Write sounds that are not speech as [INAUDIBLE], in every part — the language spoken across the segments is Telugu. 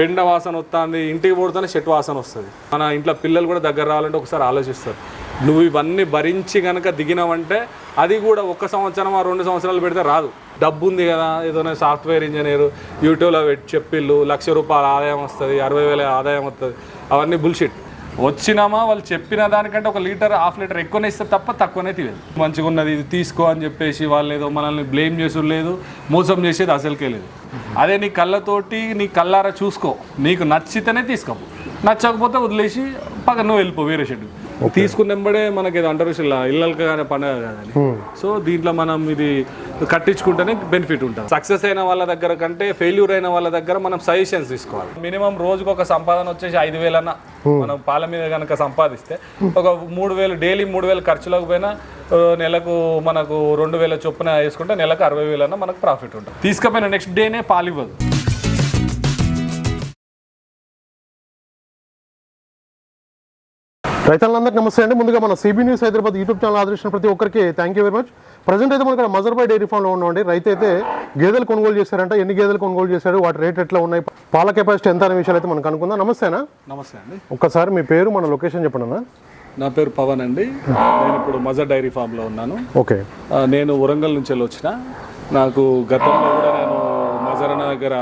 పెండ వాసన వస్తుంది ఇంటికి పోడుతూనే చెట్టు వాసన వస్తుంది. మన ఇంట్లో పిల్లలు కూడా దగ్గర రావాలంటే ఒకసారి ఆలోచిస్తారు. నువ్వు ఇవన్నీ భరించి కనుక దిగినావంటే అది కూడా ఒక సంవత్సరం ఆ రెండు సంవత్సరాలు పెడితే రాదు. డబ్బు ఉంది కదా ఏదైనా సాఫ్ట్వేర్ ఇంజనీర్ యూట్యూబ్లో పెట్టి చెప్పిళ్ళు లక్ష రూపాయల ఆదాయం వస్తుంది అరవై వేల ఆదాయం వస్తుంది. అవన్నీ బుల్షిట్ వచ్చినామా? వాళ్ళు చెప్పిన దానికంటే ఒక లీటర్ హాఫ్ లీటర్ ఎక్కువనే ఇస్తే తప్ప తక్కువనే తీయలేదు. మంచిగా ఉన్నది ఇది తీసుకో అని చెప్పేసి వాళ్ళు ఏదో మనల్ని బ్లేమ్ చేసుడు లేదు మోసం చేసేది అసలుకే లేదు. అదే నీ కళ్ళతోటి నీ కళ్ళారా చూసుకో. నీకు నచ్చితేనే తీసుకో. నచ్చకపోతే వదిలేసి పక్కన నువ్వు వెళ్ళిపో వేరే షెడ్యూల్. తీసుకున్నప్పుడే మనకి అంటారు ఇలా ఇళ్ళకి కానీ పండగ కాదని సో దీంట్లో మనం ఇది కట్టించుకుంటేనే బెనిఫిట్ ఉంటుంది. సక్సెస్ అయిన వాళ్ళ దగ్గర కంటే ఫెయిల్యూర్ అయిన వాళ్ళ దగ్గర మనం సజెషన్స్ తీసుకోవాలి. మినిమం రోజుకు ఒక సంపాదన వచ్చేసి ఐదు వేలన్నా మనం పాల మీద కనుక సంపాదిస్తే ఒక మూడు వేలు డైలీ మూడు వేలు ఖర్చులకు పోయినా నెలకు మనకు రెండు వేల చొప్పున వేసుకుంటే నెలకు అరవై వేలన్నా మనకు ప్రాఫిట్ ఉంటుంది. తీసుకపోయిన నెక్స్ట్ డేనే పాలు ఇవ్వదు రైతులందరికీ నమస్తే అండి. ముందుగా మన CB news Hyderabad YouTube channel ఆదరించిన ప్రతి ఒక్కరికి thank you very much present అయితే మనకి మజర్బాయ్ డైరీ ఫామ్లో ఉన్నామండి. రైతు అయితే గేదెలు కొనుగోలు చేశారంట. ఎన్ని గేదెలు కొనుగోలు చేశాడు? వాటి రేట్ ఎట్లా ఉన్నాయి? పాల కెపాసిటీ ఎంత అనే విషయాలు అయితే మనకు అనుకుందాం నమస్తేనా నమస్తే అండి. ఒక్కసారి మీ పేరు మన లొకేషన్ చెప్పండి అన్న. నా పేరు పవన్ అండి. నేను ఇప్పుడు మజర్ డైరీ ఫామ్లో ఉన్నాను. ఓకే. నేను వరంగల్ నుంచి వెళ్ళి వచ్చిన. నాకు గతంలో కూడా నేను మజరన్న దగ్గర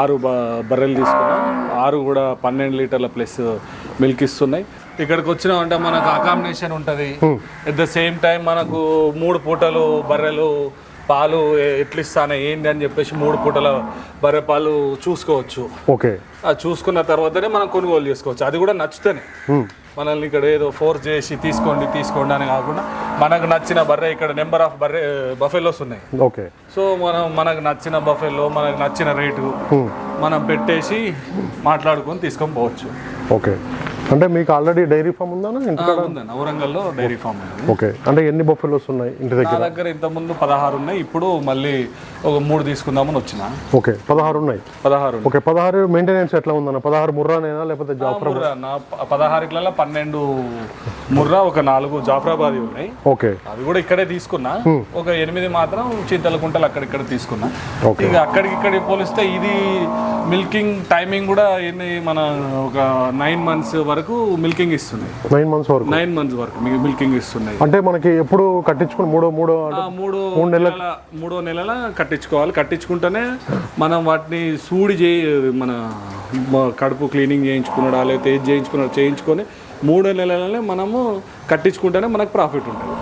ఆరు బ బర్రెలు తీసుకున్నా. ఆరు కూడా పన్నెండు లీటర్ల ప్లస్ మిల్క్ ఇస్తున్నాయి. ఇక్కడికి వచ్చినామంటే మనకు అకామిడేషన్ ఉంటుంది. ఎట్ ద సేమ్ టైం మనకు మూడు పూటలు బర్రెలు పాలు ఎ- ఎట్లా ఇస్తానే ఏంటి అని చెప్పేసి మూడు పూటల బర్రె పాలు చూసుకోవచ్చు. ఓకే. అది చూసుకున్న తర్వాతనే మనం కొనుగోలు చేసుకోవచ్చు. అది కూడా నచ్చుతేనే. మనల్ని ఇక్కడ ఏదో ఫోర్స్ చేసి తీసుకోండి తీసుకోండి అని కాకుండా మనకు నచ్చిన బర్రె ఇక్కడ నెంబర్ ఆఫ్ బర్రె బఫెలోస్ ఉన్నాయి. ఓకే. సో మనం మనకు నచ్చిన బఫెలో మనకు నచ్చిన రేటు మనం పెట్టేసి మాట్లాడుకొని తీసుకొని పోవచ్చు. ఓకే. అంటే మీకు ఆల్రెడీ డైరీ ఫామ్ ఉందా ఇంటి ఆ, ఉందండి ఔరంగల్లో డైరీ ఫామ్ ఉంది. ఓకే. అంటే ఎన్ని బొఫెలోస్ ఉన్నాయి ఇంటి దగ్గర? దగ్గర ఇంతకుముందు పదహారు ఉన్నాయి. ఇప్పుడు మళ్ళీ ఒక మూడు తీసుకుందామని వచ్చిన. ఓకే. పదహారు ఉన్నాయి. పదహారు. ఓకే. పదహారు మెయింటెనెన్స్ ఎట్లా ఉందన్న? పదహారు ముర్రానేనా లేకపోతే ముర్రా నా పన్నెండు ముర్రా ఒక నాలుగు జాఫరాబాదీ ఉన్నాయి. ఓకే. అవి కూడా ఇక్కడే తీసుకున్నా. ఒక ఎనిమిది మాత్రం చింతల కుంటలు అక్కడిక్కడ తీసుకున్నా. ఇక అక్కడికి ఇక్కడ పోలిస్తే ఇది మిల్కింగ్ టైమింగ్ కూడా ఎన్ని మన ఒక నైన్ మంత్స్ వరకు మిల్కింగ్ ఇస్తున్నాయి. నైన్ మంత్స్ వరకు? నైన్ మంత్స్ వరకు మీకు మిల్కింగ్ ఇస్తున్నాయి. అంటే మనకి ఎప్పుడు కట్టించుకుని మూడో మూడో ఆ మూడు నెలల మూడో నెలల కట్టించుకోవాలి. కట్టించుకుంటేనే మనం వాటిని సూడి చేయి మన కడుపు క్లీనింగ్ చేయించుకున్నాడా లేకపోతే ఏది చేయించుకున్నాడు చేయించుకొని మూడో నెలలనే మనము కట్టించుకుంటేనే మనకు ప్రాఫిట్ ఉంటుంది.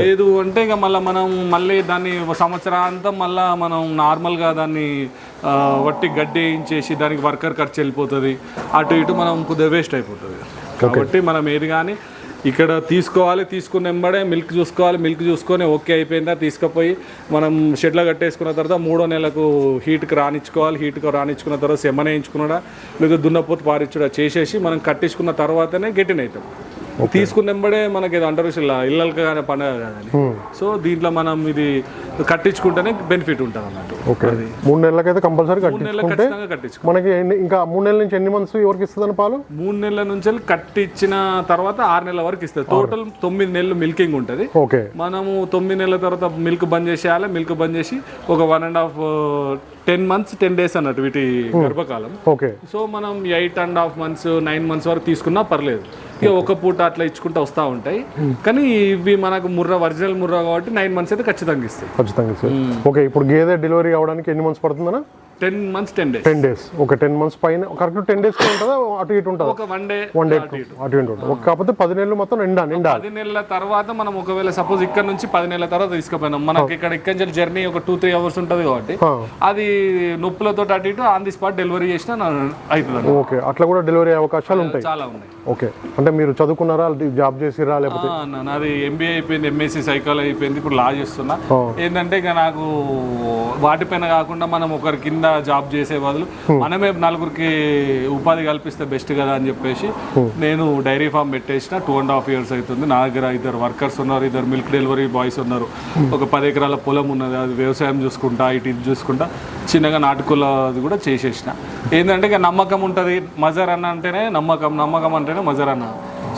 లేదు అంటే ఇక మళ్ళీ మనం మళ్ళీ దాన్ని సంవత్సరాంతం మళ్ళీ మనం నార్మల్గా దాన్ని వట్టి గడ్డి వేయించేసి దానికి వర్కర్ ఖర్చు వెళ్ళిపోతుంది. అటు ఇటు మనం కొద్దిగా వేస్ట్ అయిపోతుంది. కాబట్టి మనం ఏది కానీ ఇక్కడ తీసుకోవాలి తీసుకున్న వెంబడే మిల్క్ చూసుకోవాలి మిల్క్ చూసుకొని ఓకే అయిపోయిందా తీసుకుపోయి మనం షెడ్లో కట్టేసుకున్న తర్వాత మూడో నెలకు హీట్కి రానిచ్చుకోవాలి హీట్కి రానిచ్చుకున్న తర్వాత సెమ్మన వేయించుకున్నాడా లేదా దున్నపోతు పారించుడా చేసేసి మనం కట్టించుకున్న తర్వాతనే గెట్టిన అవుతాం తీసుకున్న వెంబడే మనకి ఏదో అంటారు ఇళ్ళకి కానీ పండగ కాదని సో దీంట్లో మనం ఇది కట్టించుకుంటేనే బెనిఫిట్ ఉంటుంది అన్నట్టు. ఓకే. మూడు నెలలకైతే కంపల్సరీ కట్టించుకుంటే మనకి ఇంకా మూడు నెలల నుంచి ఎన్ని మంత్స్ ఎవరికి ఇస్తుందని పాలు? మూడు నెలల నుంచి కట్టించిన తర్వాత ఆరు నెలల వరకు ఇస్తుంది. టోటల్ తొమ్మిది నెలలు మిల్కింగ్ ఉంటుంది. ఓకే. మనము తొమ్మిది నెలల తర్వాత మిల్క్ బంద్ చేసేయాలి. మిల్క్ బంద్ చేసి ఒక one and half ten months ten days అన్నట్టు వీటి గర్భకాలం. ఓకే. సో మనం eight and half months nine months వరకు తీసుకున్నా పర్లేదు. ఇక ఒక పూట అట్లా ఇచ్చుకుంటూ వస్తూ ఉంటాయి. కానీ ఇవి మనకు ముర్రా ఒరిజినల్ ముర్రా కాబట్టి నైన్ మంత్స్ అయితే ఖచ్చితంగా ఇస్తాయి. ఖచ్చితంగా సార్ ఓకే ఇప్పుడు గేదె డెలివరీ అవ్వడానికి ఎన్ని months పడుతుందన్నా? Ten months ten days. Ten days. ఒక టెన్ మంత్స్ పైన కరెక్ట్ టెన్ డేస్ ఉంటుందా? అటు ఇటు ఉంటుందా? ఒక వన్ డే వన్ డే అటు ఇటు. ఉంటుంది. కాకపోతే పది నెలలు మొత్తం నిండా నిండా. పది నెలల తర్వాత మనం ఒకవేళ సపోజ్ ఇక్కడ నుంచి పది నెలల తర్వాత తీసుకుపోయినాం. మనకి ఇక్కడ ఇక్కడ నుంచి జర్నీ ఒక టూ త్రీ అవర్స్ ఉంటుంది కాబట్టి అది నొప్పులతో అటు ఇటు ఆన్ ది స్పాట్ డెలివరీ చేసినా అవుతుంది ఓకే. అట్లా కూడా డెలివరీ అవకాశాలు ఉంటాయి. చాలా ఉన్నాయి. ఓకే. అంటే మీరు చదువుకున్నారా? జాబ్ చేసిరా లేకపోతే నాది ఎంబీఏ అయిపోయింది ఎంఎస్సి సైకాలజీ అయిపోయింది ఇప్పుడు లా చేస్తున్నా. ఏంటంటే ఇక నాకు వాటిపైన కాకుండా మనం ఒకరి కింద జాబ్ చేసే బదులు మనమే నలుగురికి ఉపాధి కల్పిస్తే బెస్ట్ కదా అని చెప్పేసి నేను డైరీ ఫామ్ పెట్టేసిన. టూ అండ్ హాఫ్ ఇయర్స్ అవుతుంది. నా దగ్గర ఇద్దరు వర్కర్స్ ఉన్నారు ఇద్దరు మిల్క్ డెలివరీ బాయ్స్ ఉన్నారు. ఒక పది ఎకరాల పొలం ఉన్నది. అది వ్యవసాయం చూసుకుంటా ఇటు ఇది చూసుకుంటా. చిన్నగా నాటుకుల అది కూడా చేసేసిన. ఏంటంటే ఇక నమ్మకం ఉంటుంది. మజర్ అన్న అంటేనే నమ్మకం నమ్మకం అంటేనే మజర్ అన్న.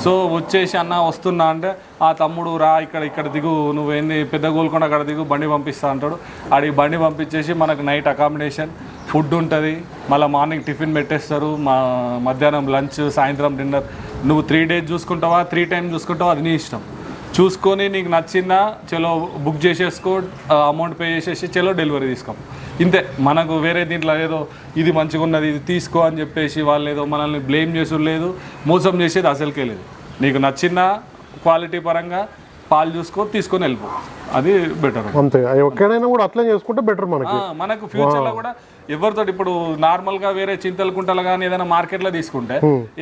సో వచ్చేసి అన్న వస్తున్నా అంటే ఆ తమ్ముడు రా ఇక్కడ ఇక్కడ దిగు నువ్వేంది పెద్ద గోల్కొండ అక్కడ దిగు బండి పంపిస్తా అంటాడు. ఆడి బండి పంపించేసి మనకు నైట్ అకామిడేషన్ ఫుడ్ ఉంటుంది. మళ్ళీ మార్నింగ్ టిఫిన్ పెట్టేస్తారు. మా మధ్యాహ్నం లంచ్ సాయంత్రం డిన్నర్. నువ్వు త్రీ డేస్ చూసుకుంటావా? త్రీ టైం చూసుకుంటావా? అది నీ ఇష్టం. చూసుకొని నీకు నచ్చిందా చలో బుక్ చేసేసుకో అమౌంట్ పే చేసేసి చలో డెలివరీ తీసుకో. ఇంతే మనకు వేరే దీంట్లో ఏదో ఇది మంచిగా ఉన్నది ఇది తీసుకో అని చెప్పేసి వాళ్ళు ఏదో మనల్ని బ్లేమ్ చేసుడు లేదు మోసం చేసేది అసలుకే లేదు. నీకు నచ్చిన క్వాలిటీ పరంగా పాలు చూసుకో తీసుకొని వెళ్ళిపో. అది బెటర్ అంతే. ఎక్కడైనా కూడా అట్లే చేసుకుంటే బెటర్ మనకి. మనకు ఫ్యూచర్లో కూడా ఎవరితో ఇప్పుడు నార్మల్గా వేరే చింతల కుంటలు కానీ ఏదైనా మార్కెట్లో తీసుకుంటే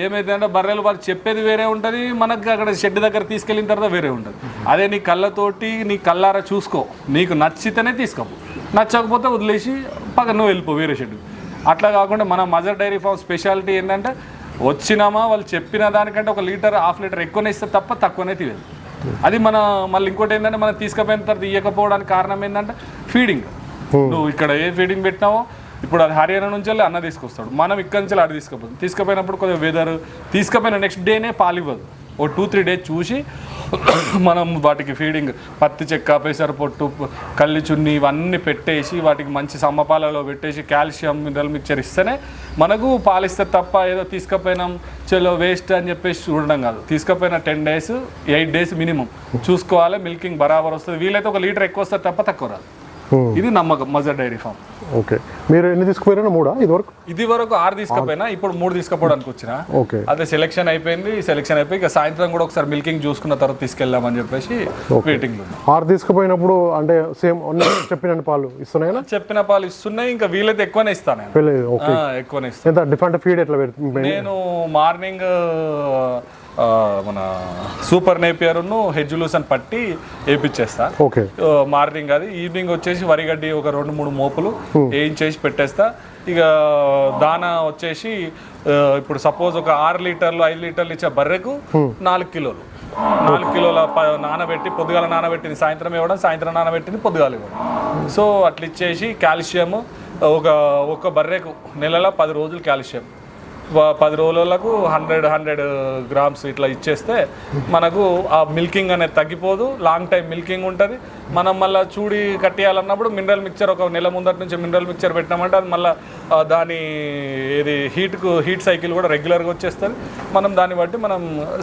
ఏమైందంటే బర్రెలు వాళ్ళు చెప్పేది వేరే ఉంటది మనకు అక్కడ షెడ్ దగ్గర తీసుకెళ్ళిన తర్వాత వేరే ఉంటది. అదే నీ కళ్ళతోటి నీ కళ్ళారా చూసుకో నీకు నచ్చితేనే తీసుకో. నచ్చకపోతే వదిలేసి పక్కన నువ్వు వెళ్ళిపో వేరే షెడ్ అట్లా కాకుండా మన మదర్ డైరీ ఫార్మ్ స్పెషాలిటీ ఏంటంటే వచ్చినామా వాళ్ళు చెప్పిన దానికంటే ఒక లీటర్ హాఫ్ లీటర్ ఎక్కువనే ఇస్తే తప్ప తక్కువనే తీయదు. అది మన మళ్ళీ ఇంకోటి ఏంటంటే మనం తీసుకుపోయిన తర్వాత ఇవ్వకపోవడానికి కారణం ఏంటంటే ఫీడింగ్ నువ్వు ఇక్కడ ఏ ఫీడింగ్ పెట్టినావో ఇప్పుడు అది హర్యానా నుంచి వెళ్ళి అన్న తీసుకొస్తాడు. మనం ఇక్కడి నుంచి ఆడ తీసుకుపోతాం. తీసుకుపోయినప్పుడు కొద్దిగా వెదర్ తీసుకుపోయిన నెక్స్ట్ డేనే పాలు ఇవ్వదు. ఓ టూ త్రీ డేస్ చూసి మనం వాటికి ఫీడింగ్ పత్తి చెక్క పెసర పొట్టు కల్లి చున్ని ఇవన్నీ పెట్టేసి వాటికి మంచి సమ్మపాలలో పెట్టేసి కాల్షియం మినరల్ మిక్చర్ ఇస్తేనే మనకు పాలిస్తే తప్ప ఏదో తీసుకుపోయినాం చలో వేస్ట్ అని చెప్పేసి చూడడం కాదు. తీసుకుపోయిన ten days eight days minimum. చూసుకోవాలి మిల్కింగ్ బరాబర్ వస్తుంది. వీలైతే ఒక లీటర్ ఎక్కువ వస్తుంది తప్ప తక్కువ రాదు. ఇది నమ్మకం మజర్ డైరీ ఫామ్. ఓకే. మీరు ఎన్ని తీసుకుపోయారా మూడా ఇదివరకు? ఇది వరకు ఆరు తీసుకుపోయినా ఇప్పుడు మూడు తీసుకుపోవడానికి వచ్చిన. ఓకే. అదే సెలెక్షన్ అయిపోయింది సెలెక్షన్ అయిపోయి ఇక సాయంత్రం కూడా ఒకసారి మిల్కింగ్ చూసుకున్న తర్వాత తీసుకెళ్దామని చెప్పేసి వెయిటింగ్ ఆరు తీసుకుపోయినప్పుడు అంటే సేమ్ చెప్పిన పాలు ఇస్తున్నాయినా? చెప్పిన పాలు ఇస్తున్నాయి ఇంకా వీలైతే ఎక్కువనే ఇస్తాను ఎక్కువనే ఇస్తాను. డిఫరెంట్ ఫీడ్ ఎట్లా పెడుతుంది? నేను మార్నింగ్ మన సూపర్ నేపియర్ను హెజ్జులూసన్ పట్టి వేపించేస్తా ఓకే. మార్నింగ్ అది ఈవినింగ్ వచ్చేసి వరిగడ్డి ఒక రెండు మూడు మోపులు వేయించేసి పెట్టేస్తా. ఇక దానా వచ్చేసి ఇప్పుడు సపోజ్ ఒక ఆరు లీటర్లు ఐదు లీటర్లు ఇచ్చే బర్రెకు నాలుగు కిలోలు. నాలుగు కిలోల నానబెట్టి పొద్దుగాల నానబెట్టింది సాయంత్రం ఇవ్వడం సాయంత్రం నానబెట్టింది పొద్దుగాల ఇవ్వడం. సో అట్లా ఇచ్చేసి కాల్షియం ఒక ఒక బర్రెకు నెలలో పది రోజులు కాల్షియం. పది రోజులకు హండ్రెడ్ హండ్రెడ్ గ్రామ్స్ ఇట్లా ఇచ్చేస్తే మనకు ఆ మిల్కింగ్ అనేది తగ్గిపోదు. లాంగ్ టైం మిల్కింగ్ ఉంటుంది. మనం మళ్ళీ చూడి కట్టేయాలన్నప్పుడు మినరల్ మిక్చర్ ఒక నెల ముందటి నుంచి మినరల్ మిక్చర్ పెట్టినామంటే అది మళ్ళీ దాని ఇది హీట్కు హీట్ సైకిల్ కూడా రెగ్యులర్గా వచ్చేస్తుంది. మనం దాన్ని బట్టి మనం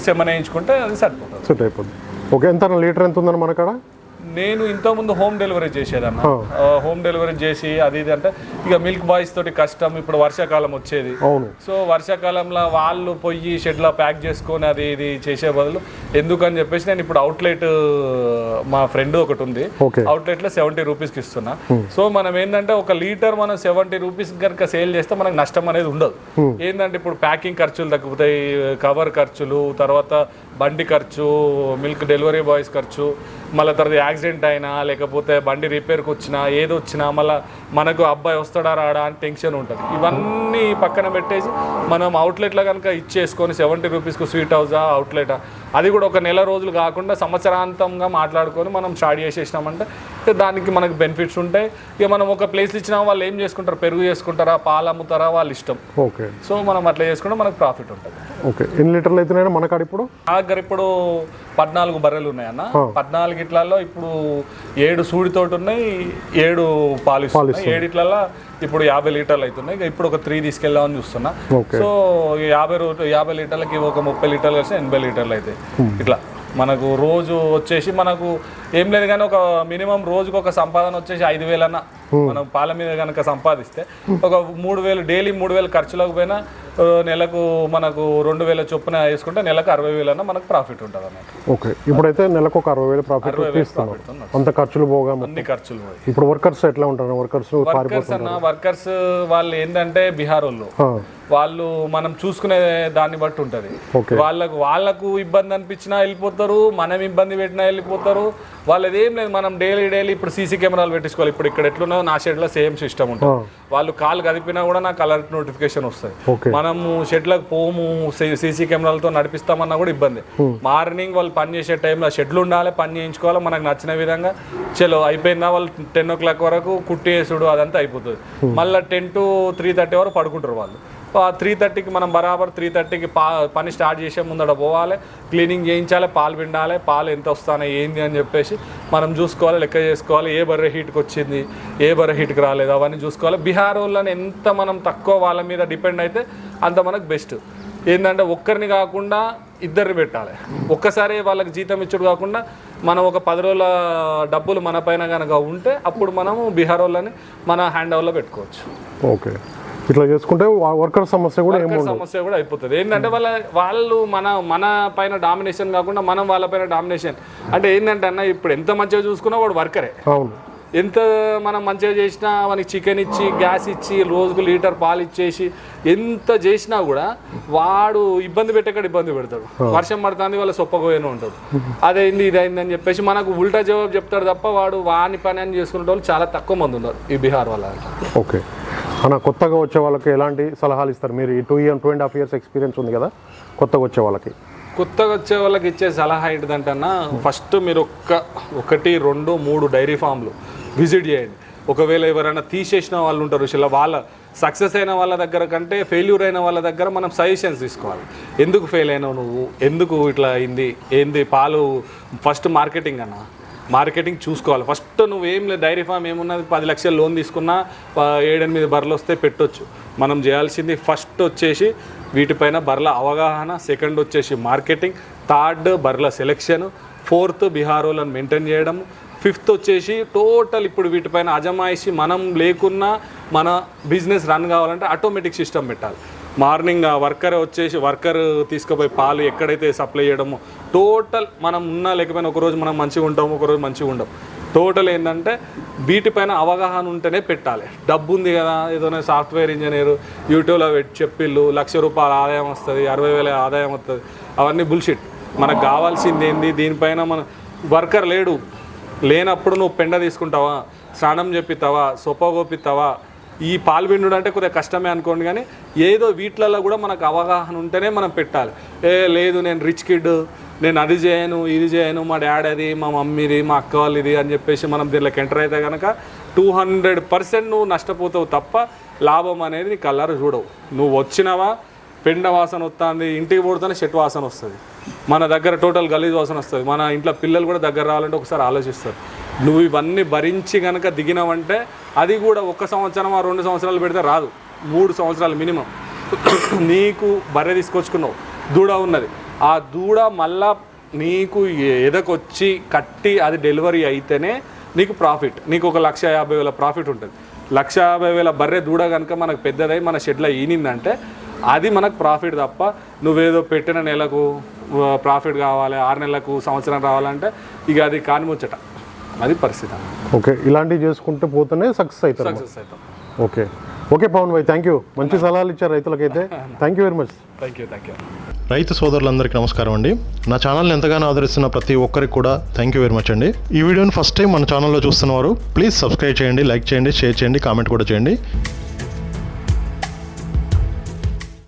సెమన్ వేయించుకుంటే అది సరిపోతుంది. సెట్ అయిపోతుంది. ఓకే ఎంత లీటర్ ఎంత ఉందని మనకాడ? నేను ఇంతకుముందు హోమ్ డెలివరీ చేసేదన్న హోమ్ డెలివరీ చేసి అది ఇది అంటే ఇక మిల్క్ బాయ్స్ తోటి కష్టం ఇప్పుడు వర్షాకాలం వచ్చేది. సో వర్షాకాలంలో వాళ్ళు పొయ్యి షెడ్లో ప్యాక్ చేసుకొని అది ఇది చేసే బదులు ఎందుకని చెప్పేసి నేను ఇప్పుడు అవుట్లెట్ మా ఫ్రెండ్ ఒకటి ఉంది. అవుట్లెట్లో సెవెంటీ రూపీస్కి ఇస్తున్నా. సో మనం ఏంటంటే ఒక లీటర్ మనం సెవెంటీ రూపీస్ కనుక సేల్ చేస్తే మనకు నష్టం అనేది ఉండదు. ఏంటంటే ఇప్పుడు ప్యాకింగ్ ఖర్చులు తగ్గుతాయి కవర్ ఖర్చులు తర్వాత బండి ఖర్చు మిల్క్ డెలివరీ బాయ్స్ ఖర్చు మళ్ళీ తర్వాత యాక్సిడెంట్ అయినా లేకపోతే బండి రిపేర్కి వచ్చినా ఏది వచ్చినా మళ్ళీ మనకు అబ్బాయి వస్తాడా రాడా అని టెన్షన్ ఉంటుంది. ఇవన్నీ పక్కన పెట్టేసి మనం అవుట్లెట్లో కనుక ఇచ్చేసుకొని సెవెంటీ రూపీస్కి స్వీట్ హౌసా అవుట్లెటా? అది కూడా ఒక నెల రోజులు కాకుండా సంవత్సరాంతంగా మాట్లాడుకొని మనం స్టార్ట్ చేసేసినామంటే దానికి మనకు బెనిఫిట్స్ ఉంటాయి. ఇక మనం ఒక ప్లేస్ ఇచ్చినా వాళ్ళు ఏం చేసుకుంటారు? పెరుగు చేసుకుంటారా? పాలు అమ్ముతారా? వాళ్ళ ఇష్టం. ఓకే. సో మనం అట్లా చేసుకుంటే మనకు ప్రాఫిట్ ఉంటుంది. ఓకే. ఎన్ని లీటర్లు అవుతున్నాయా మనకాడ ఇప్పుడు? నా దగ్గర ఇప్పుడు పద్నాలుగు బర్రెలు ఉన్నాయన్న. పద్నాలుగు ఇట్లలో ఇప్పుడు ఏడు సూడితోటి ఉన్నాయి ఏడు పాలు ఇస్తున్నాయి. ఏడిట్లలో ఇప్పుడు యాభై లీటర్లు అవుతున్నాయి ఇక ఇప్పుడు ఒక త్రీ తీసుకెళ్దామని చూస్తున్నా. సో యాభై యాభై లీటర్లకి ఒక ముప్పై లీటర్లు కలిసి ఎనభై లీటర్లు అయితే ఇట్లా. మనకు రోజు వచ్చేసి మనకు ఏం లేదు కానీ ఒక మినిమం రోజుకు ఒక సంపాదన వచ్చేసి ఐదు వేలన్నా. మనం పాల మీద కనుక సంపాదిస్తే ఒక మూడు వేలు డైలీ మూడు వేలు ఖర్చులకు పోయినా నెలకు మనకు రెండు వేల చొప్పున వేసుకుంటే నెలకు అరవై వేలన్నా మనకు ప్రాఫిట్ ఉంటుంది అన్నట్టు ఓకే. ఇప్పుడైతే నెలకు ఒక అరవై వేలు ప్రాఫిట్ తీస్తున్నాం. అంత ఖర్చులు పోగా అన్ని ఖర్చులు పోయి. ఇప్పుడు వర్కర్స్ ఎట్లా ఉంటారు? వర్కర్స్ వర్కర్స్ అన్న వర్కర్స్ వాళ్ళు ఏంటంటే బీహార్ వాళ్ళు వాళ్ళు మనం చూసుకునే దాన్ని బట్టి ఉంటది. వాళ్ళకు వాళ్ళకు ఇబ్బంది అనిపించినా వెళ్ళిపోతారు మనం ఇబ్బంది పెట్టినా వెళ్ళిపోతారు. వాళ్ళది ఏం లేదు మనం డైలీ డైలీ ఇప్పుడు సీసీ కెమెరాలు పెట్టించుకోవాలి. ఇప్పుడు ఇక్కడ ఎట్లున్నదో నా షెడ్లో సేమ్ సిస్టమ్ ఉంటుంది. వాళ్ళు కాల్ కదిపినా కూడా నాకు అలర్ట్ నోటిఫికేషన్ వస్తుంది. మనము షెడ్లకు పోము సీసీ కెమెరాలతో నడిపిస్తామన్నా కూడా ఇబ్బంది. మార్నింగ్ వాళ్ళు పని చేసే టైంలో షెడ్లు ఉండాలి పని చేయించుకోవాలి మనకు నచ్చిన విధంగా చలో అయిపోయిందా వాళ్ళు టెన్ ఓ క్లాక్ వరకు కుట్టేసుడు అదంతా అయిపోతుంది. మళ్ళీ టెన్ టు త్రీ థర్టీ వరకు పడుకుంటారు వాళ్ళు. త్రీ థర్టీకి మనం బరాబర్ త్రీ థర్టీకి పా పని స్టార్ట్ చేసే ముందట పోవాలి క్లీనింగ్ చేయించాలి పాలు పిండాలి పాలు ఎంత వస్తున్నాయి ఏంది అని చెప్పేసి మనం చూసుకోవాలి లెక్క చేసుకోవాలి ఏ బర్రె హీట్కి వచ్చింది ఏ బర్రె హీట్కి రాలేదు అవన్నీ చూసుకోవాలి. బీహార్ వాళ్ళని ఎంత మనం తక్కువ వాళ్ళ మీద డిపెండ్ అయితే అంత మనకు బెస్ట్ ఏంటంటే ఒక్కరిని కాకుండా ఇద్దరిని పెట్టాలి. ఒక్కసారి వాళ్ళకి జీతం ఇచ్చుడు కాకుండా మనం ఒక పది రోజుల డబ్బులు మన పైన కనుక ఉంటే అప్పుడు మనము బీహార్ వాళ్ళని మన హ్యాండ్ ఓవర్లో పెట్టుకోవచ్చు. ఓకే ఇట్లా చేసుకుంటే వర్కర్ సమస్య కూడా వర్కర్ సమస్య కూడా అయిపోతుంది. ఏంటంటే వాళ్ళ వాళ్ళు మన మన పైన డామినేషన్ కాకుండా మనం వాళ్ళ పైన డామినేషన్ అంటే ఏంటంటే అన్న ఇప్పుడు ఎంత మంచిగా చూసుకున్నా వాడు వర్కరే అవును. ఎంత మనం మంచిగా చేసినా మనకి చికెన్ ఇచ్చి గ్యాస్ ఇచ్చి రోజుకు లీటర్ పాలు ఇచ్చేసి ఎంత చేసినా కూడా వాడు ఇబ్బంది పెట్టేకాడ ఇబ్బంది పెడతాడు. వర్షం పడుతుంది వాళ్ళ సొప్పగోయనే ఉంటాడు అదైంది ఇదైంది అని చెప్పేసి మనకు ఉల్టా జవాబు చెప్తాడు తప్ప వాడు వాని పని అని చేసుకునే వాళ్ళు చాలా తక్కువ మంది ఉన్నారు ఈ బీహార్ వాళ్ళ ఓకే. అన్న కొత్తగా వచ్చే వాళ్ళకి ఎలాంటి సలహాలు ఇస్తారు? మీరు ఈ two year two and half years experience ఉంది కదా కొత్తగా వచ్చే వాళ్ళకి. కొత్తగా వచ్చే వాళ్ళకి ఇచ్చే సలహా ఏంటిదంటన్నా ఫస్ట్ మీరు ఒక్క ఒకటి రెండు మూడు డైరీ ఫామ్లు విజిట్ చేయండి. ఒకవేళ ఎవరైనా తీసేసిన వాళ్ళు ఉంటారు ఇలా వాళ్ళ సక్సెస్ అయిన వాళ్ళ దగ్గర కంటే ఫెయిల్యూర్ అయిన వాళ్ళ దగ్గర మనం సజెషన్స్ తీసుకోవాలి. ఎందుకు ఫెయిల్ అయినావు నువ్వు? ఎందుకు ఇట్లా అయింది? ఏంది? పాలు ఫస్ట్ మార్కెటింగ్ అన్న? మార్కెటింగ్ చూసుకోవాలి. ఫస్ట్ నువ్వేం లేదు డైరీ ఫామ్ ఏమున్నది పది లక్షలు లోన్ తీసుకున్నా ఏడెనిమిది బర్రెలు వస్తే పెట్టొచ్చు. మనం చేయాల్సింది ఫస్ట్ వచ్చేసి వీటిపైన బర్రెల అవగాహన సెకండ్ వచ్చేసి మార్కెటింగ్ థర్డ్ బర్రెల సెలెక్షన్ ఫోర్త్ బీహారోలను మెయింటైన్ చేయడం ఫిఫ్త్ వచ్చేసి టోటల్ ఇప్పుడు వీటిపైన అజమాయిషి మనం లేకున్నా మన బిజినెస్ రన్ కావాలంటే ఆటోమేటిక్ సిస్టమ్ పెట్టాలి. మార్నింగ్ ఆ వర్కర్ వచ్చేసి వర్కర్ తీసుకుపోయి పాలు ఎక్కడైతే సప్లై చేయడమో టోటల్ మనం ఉన్నా లేకపోయినా ఒకరోజు మనం మంచిగా ఉంటాం ఒకరోజు మంచిగా ఉండం టోటల్ ఏంటంటే వీటిపైన అవగాహన ఉంటేనే పెట్టాలి. డబ్బు ఉంది కదా ఏదైనా సాఫ్ట్వేర్ ఇంజనీర్ యూట్యూబ్లో పెట్టి చెప్పిళ్ళు లక్ష రూపాయల ఆదాయం వస్తుంది అరవై వేల ఆదాయం వస్తుంది అవన్నీ బుల్షిట్ మనకు కావాల్సింది ఏంది దీనిపైన మన వర్కర్ లేడు. లేనప్పుడు నువ్వు పెండ తీసుకుంటావా స్నానం చెప్పిస్తావా సొప్ప గోపిస్తావా ఈ పాల్పిండు అంటే కొద్దిగా కష్టమే అనుకోండి కానీ ఏదో వీటిలలో కూడా మనకు అవగాహన ఉంటేనే మనం పెట్టాలి. ఏ లేదు నేను రిచ్ కిడ్ నేను అది చేయను ఇది చేయను మా డాడీ అది మా మమ్మీది మా అక్క వాళ్ళది అని చెప్పేసి మనం దీనిలోకి ఎంటర్ అయితే కనుక టూ హండ్రెడ్ పర్సెంట్ నువ్వు నష్టపోతావు తప్ప లాభం అనేది నీ కలర్ చూడవు. నువ్వు వచ్చినావా పెండ వాసన వస్తుంది ఇంటికి పోడితేనే షెట్ వాసన వస్తుంది. మన దగ్గర టోటల్ గలీజ్ వాసన వస్తుంది. మన ఇంట్లో పిల్లలు కూడా దగ్గర రావాలంటే ఒకసారి ఆలోచిస్తారు. నువ్వు ఇవన్నీ భరించి కనుక దిగినావంటే అది కూడా ఒక సంవత్సరం ఆ రెండు సంవత్సరాలు పెడితే రాదు. మూడు సంవత్సరాలు మినిమం. [CLEARS THROAT] నీకు బర్రె తీసుకొచ్చుకున్నావు. దూడ ఉన్నది. ఆ దూడ మళ్ళా నీకు ఎదకొచ్చి కట్టి అది డెలివరీ అయితేనే నీకు ప్రాఫిట్. నీకు ఒక లక్ష యాభై వేల ప్రాఫిట్ ఉంటుంది. లక్ష యాభై వేల బర్రె దూడ కనుక మనకు పెద్దదై మన షెడ్లో ఈనిందంటే అది మనకు ప్రాఫిట్ తప్ప నువ్వేదో పెట్టిన నెలకు ప్రాఫిట్ కావాలి ఆరు నెలలకు సంవత్సరం రావాలంటే ఇక అది కానిముచ్చట అది పరిస్థితి ఓకే ఇలాంటివి చేసుకుంటూ పోతేనే సక్సెస్ అవుతారు సక్సెస్ అవుతాం. ఓకే. ఓకే పవన్ భాయ్ థ్యాంక్ యూ మంచి సలహాలు ఇచ్చారు రైతులకైతే. Thank you very much thank you thank you రైతు సోదరులందరికీ నమస్కారం అండి. నా ఛానల్ని ఎంతగానో ఆదరిస్తున్న ప్రతి ఒక్కరికి కూడా థ్యాంక్ యూ వెరీ మచ్ అండి. ఈ వీడియోని ఫస్ట్ టైం మన ఛానల్లో చూస్తున్నవారు ప్లీజ్ సబ్స్క్రైబ్ చేయండి లైక్ చేయండి షేర్ చేయండి కామెంట్ కూడా చేయండి.